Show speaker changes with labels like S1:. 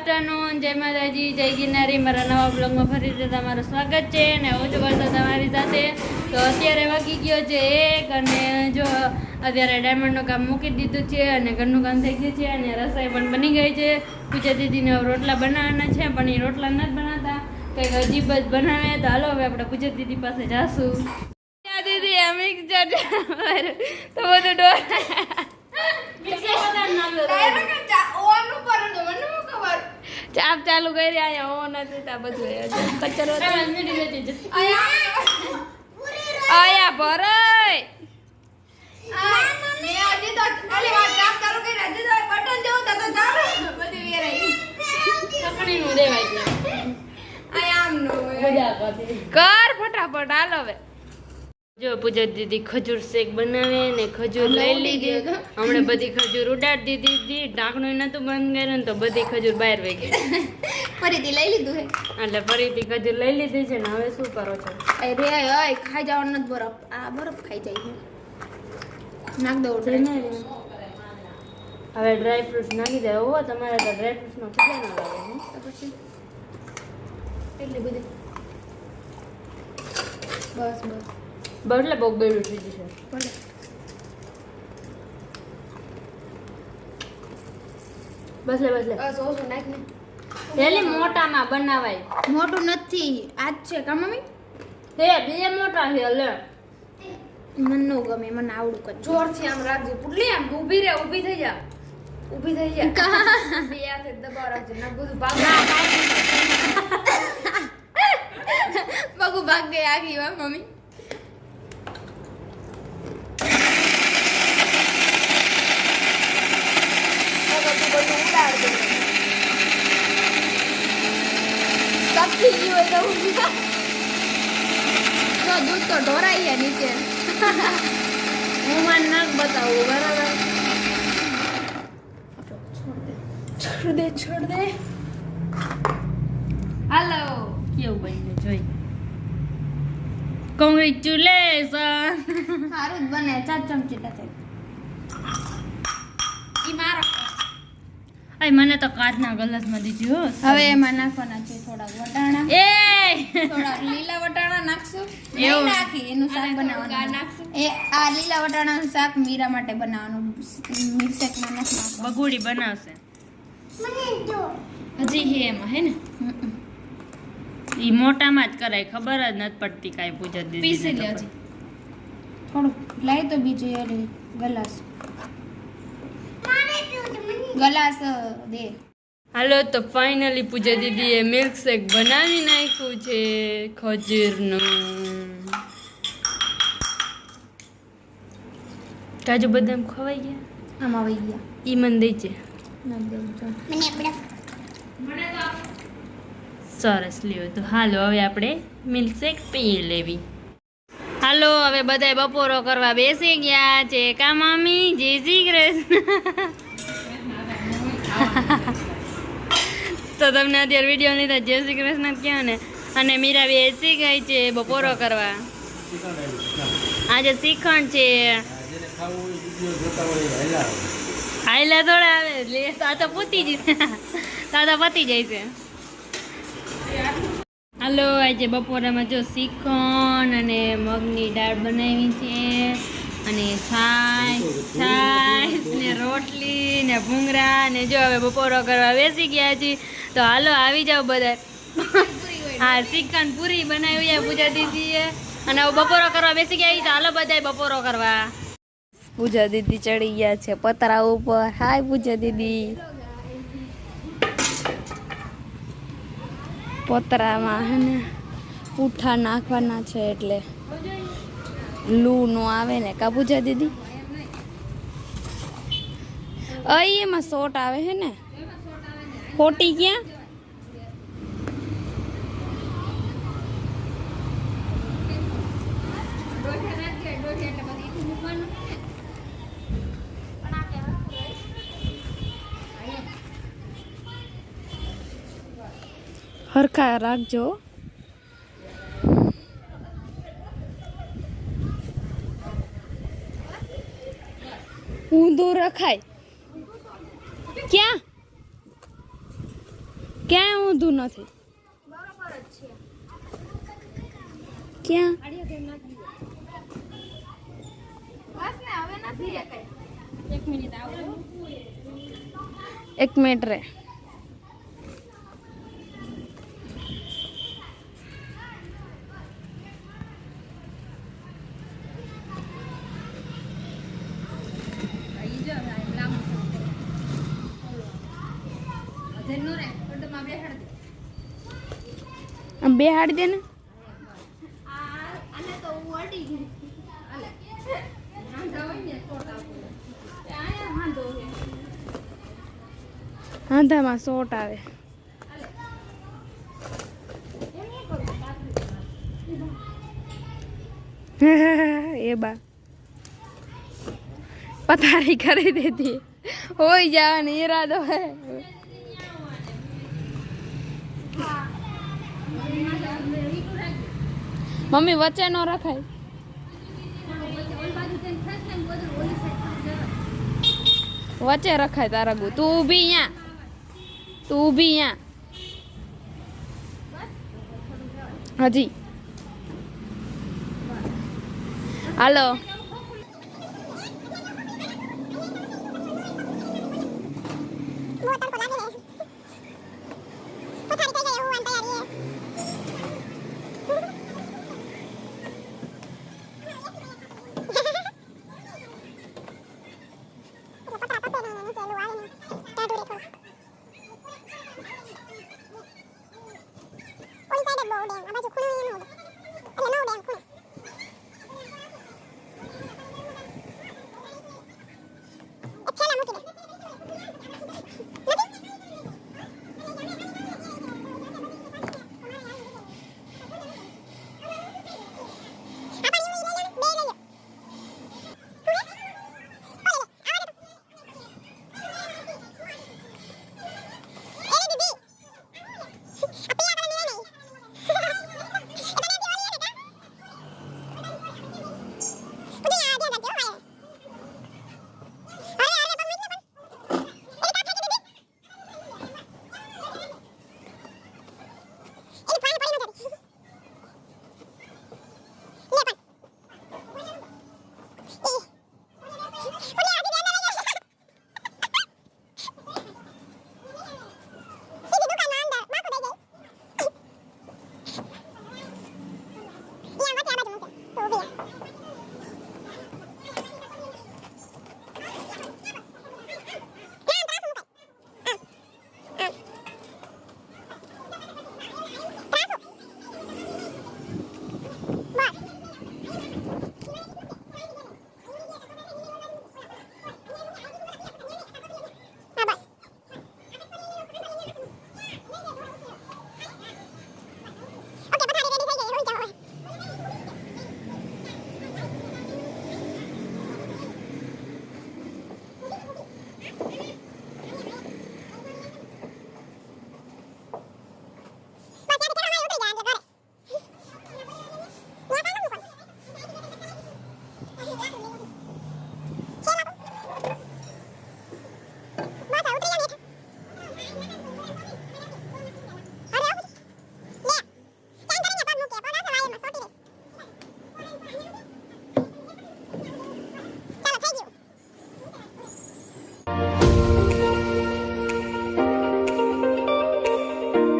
S1: Afternoon, જય માતાજી, જય ગિરનારી. મારા નવા બ્લોગમાં ફરીથી તમારું સ્વાગત છે અને હું છું વર્ષો તમારી સાથે. તો અત્યારે વાગી ગયો છે એક અને જો અત્યારે ડાયમંડનું કામ મૂકી દીધું છે અને ઘરનું કામ થઈ ગયું છે અને રસોઈ પણ બની ગઈ છે. પૂજા દીદીને રોટલા બનાવવાના છે, પણ એ રોટલા નથી બનાવતા. કંઈક અજીબ જ બનાવે. તો હાલો હવે આપણે પૂજા દીદી પાસે જાશું. દીદી આ મિક્સર તો બધું ડોર ચાપ ચાલુ કરી અહીંયા હો નથી તા બધું. કચરો. આયા ભરાય કર ફટાફટ હાલ હવે. જો પૂજા દીદી ખજૂર શેક બનાવે ને ખજૂર લઈ લીધી. હમણાં બધી ખજૂર ઉડાડી દીધી ઢાંકણું નતું બંધ કર્યું ને તો બધી ખજૂર બહાર વહી ગઈ.
S2: ફરીથી લઈ લીધું હે?
S1: એટલે ફરીથી ખજૂર લઈ લીધી છે ને હવે શું કરો છો?
S2: અરે ઓય ખાઈ જવાનું નથી બરફ. આ બરફ ખાઈ જાય છે નાખ દો
S1: હવે ડ્રાય ફ્રૂટ્સ નાખી દે. ઓ તમારે તો ડ્રાય ફ્રૂટ્સનો ખબર ના લાગે
S2: તો પછી? એટલી બધી? બસ બસ.
S1: બસ એટલે બહુ ગયું થઈ જશે
S2: ભલે
S1: બસ લે બસ લે.
S2: ઓછું નાખ ને.
S1: પેલી મોટામાં બનાવાય.
S2: મોટું નથી આજ છે કા મમ્મી?
S1: હે બે મોટા છે લે.
S2: મને ન ગમે મને આવડું કચ્છું.
S3: જોરથી આમ રાખજે. પુડલી આમ ઊભી રે ઊભી થઈ જા. ઊભી થઈ જા. બે હાથે દબાવ રાખજે ના બધું ભાગ
S2: બગુ ભાગ ગઈ આગી વા મમ્મી
S3: બધું ઉડાડ દે
S2: તો દૂધ તો ઢોરાઈ ગયા નીચે
S1: હું મને નાક બતાવું બરાબર
S2: છોડ દે છોડ દે
S1: હાલો કેવું બન્યું જોઈ કોંગ્રેચ્યુલેશન
S2: સારું જ બને. ચાર ચમચી થાય ઈ મારો.
S1: અય મને તો કાચના ગલતમાં દીધી હો
S2: હવે એમાં નાખવાના છે થોડા વટાણા.
S1: એ!
S2: થોડા લીલા વટાણા નાખશું.
S1: એવું.
S2: નાખી એનું શાક બનાવવાનું.
S3: નાખશું?
S2: એ આ લીલા વટાણાનું શાક મીરા માટે બનાવવાનું. મિક્સેકમાં નાખવાનું.
S1: બગુડી બનાવશે.
S3: હજી હે એમાં હે ને?
S1: એ મોટામાં જ કરાય ખબર જ નથી પડતી કાંઈ પૂજા દીધી
S3: પીસી લે હજી.
S2: થોડું લાય તો બીજું એ ગલાસ. ગલાસ દે.
S1: હાલો તો ફાઇનલી પૂજા દીદીએ મિલ્ક શેક બનાવી નાખ્યું છે ખજૂરનું. કાજુ બદામ ખવાઈ ગયા?
S2: આમ આવી ગયા.
S1: ઈ મન દઈ છે.
S2: નાખ દેવું જો
S1: સરસ લ્યો. તો હાલો હવે આપણે મિલ્ક શેક પી લેવી. હાલો હવે બધાય બપોરો કરવા બેસી ગયા છે. કા મામી? જય શ્રી કૃષ્ણ. તો તમને અત્યારે વીડિયો લીધા જય શ્રી કૃષ્ણ કહો ને. અને મીરા બેસી ગઈ છે બપોરો કરવા. આજે શ્રીખંડ છે. હાઈલા થોડા આવે. લે તો આ તો પૂતી જશે આ તો પતી જાય છે. હાલો, આજે બપોરામાં જો શ્રીખંડ અને મગની દાળ બનાવી છે. અને છાશ છાશ ને રોટલી ને ભૂંગરા ને જો હવે બપોરો કરવા બેસી ગયા છીએ. તો હાલો, આવી જાઓ બધા હા શ્રીખંડ પૂરી બનાવી પૂજા દીદીએ. અને બપોરો કરવા બેસી ગયા તો હાલો બધા બપોરો કરવા.
S2: પૂજા દીદી ચડી ગયા છે પતરા ઉપર. હાય પૂજા દીદી. પતરામાં ને પૂઠા નાખવાના છે એટલે લૂ નો આવે ને કા પૂજા દીદી? અહીં એમાં શોટ આવે છે ને? ખોટી ક્યાં હરખા રાખજો ઊંધું રખાય ક્યાં ક્યાંય ઊંધું નથી. ક્યાં?
S1: એક મિનિટ
S2: રે
S1: ઈ જો આ લાંબુ છે. અધેરનો રે ઓટોમાં બેસાડ દે
S2: આમ બે હાડી દે ને.
S3: આ આને તો હું અડી ગઈ
S1: વાંધા હોય ને તો આપો
S3: આયા વાંધો છે
S2: આંધામાં સોટ આવે. એ બા. પથારી કરી દેતી હોય જવાનો ઈરાદો હે. મમ્મી, વચ્ચે ન રખાય. વચ્ચે રખાય તારા ગુ. તું ઊભી અહીંયા તું ઊભી અહીંયા હજી. હાલો.
S4: ઓલી 我那就 ở.